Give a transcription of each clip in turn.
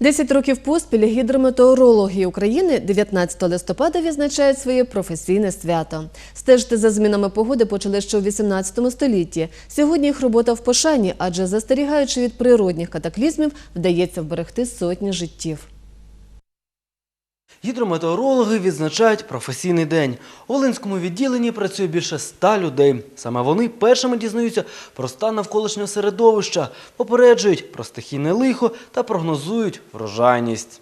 Десять років поспіль гідрометеорологи України 19 листопада відзначають своє професійне свято. Стежити за змінами погоди почали ще у 18 столітті. Сьогодні їх робота в пошані, адже застерігаючи від природних катаклізмів, вдається вберегти сотні життів. Гідрометеорологи відзначають професійний день. У Волинському відділенні працює більше ста людей. Саме вони першими дізнаються про стан навколишнього середовища, попереджують про стихійне лихо та прогнозують врожайність.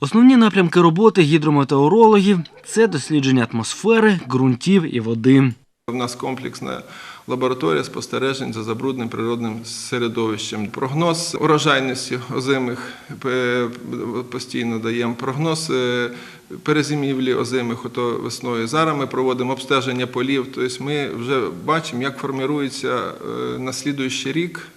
Основні напрямки роботи гідрометеорологів це дослідження атмосфери, ґрунтів і води. У нас комплексна лабораторія спостережень за забрудним природним середовищем. Прогноз урожайності озимих е, постійно даємо. Прогноз е, перезимівлі озимих ото весною. Зараз ми проводимо обстеження полів. Тобто ми вже бачимо, як формується е, на слідуючий рік,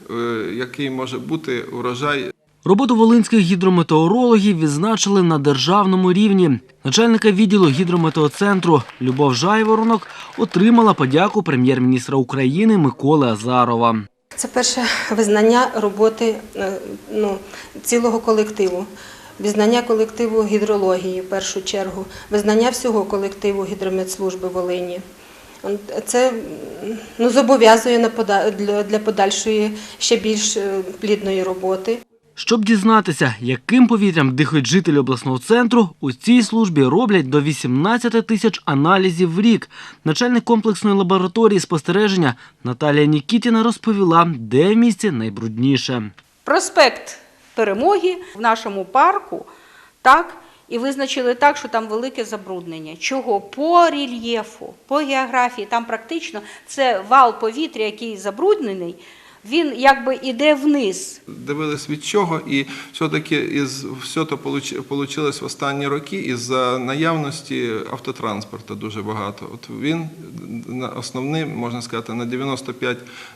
який може бути урожай Роботу волинських гідрометеорологів відзначили на державному рівні. Начальника відділу гідрометеоцентру Любов Жайворонок отримала подяку прем'єр-міністра України Миколи Азарова. Це перше визнання роботи е, ну, цілого колективу, визнання колективу гідрології в першу чергу, визнання всього колективу гідрометслужби Волині. Це ну, зобов'язує для подальшої ще більш е, плідної роботи. Щоб дізнатися, яким повітрям дихають жителі обласного центру, у цій службі роблять до 18 тисяч аналізів в рік. Начальник комплексної лабораторії спостереження Наталія Нікітіна розповіла, де в місті найбрудніше. проспект Перемоги в нашому парку, так, і визначили так, що там велике забруднення. Чого? По рельєфу, по географії. Там практично це вал повітря, який забруднений, він якби іде вниз. Дивились від чого, і все-таки із все то вийшло в останні роки із-за наявності автотранспорту дуже багато. От він основним, можна сказати, на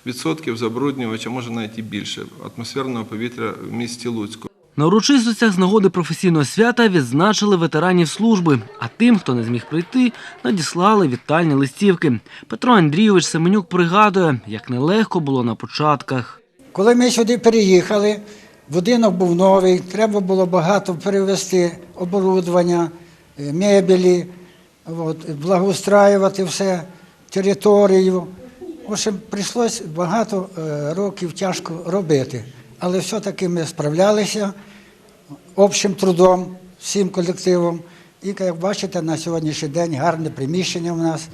95% забруднювач, а може навіть і більше атмосферного повітря в місті Луцьку. На урочистостях з нагоди професійного свята відзначили ветеранів служби, а тим, хто не зміг прийти, надіслали вітальні листівки. Петро Андрійович Семенюк пригадує, як нелегко було на початках. Коли ми сюди переїхали, будинок був новий, треба було багато перевезти оборудовання, е, мебелі, от, благоустраювати все, територію. В общем, прийшлось багато е, років тяжко робити. Але все-таки ми справлялися общим трудом, всім колективом. І, як бачите, на сьогоднішній день гарне приміщення у нас.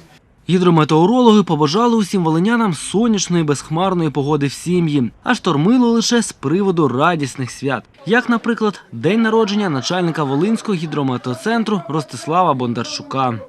Гідрометеорологи побажали усім волинянам сонячної безхмарної погоди в сім'ї, а штормило лише з приводу радісних свят, як, наприклад, день народження начальника Волинського гідрометеоцентру Ростислава Бондарчука.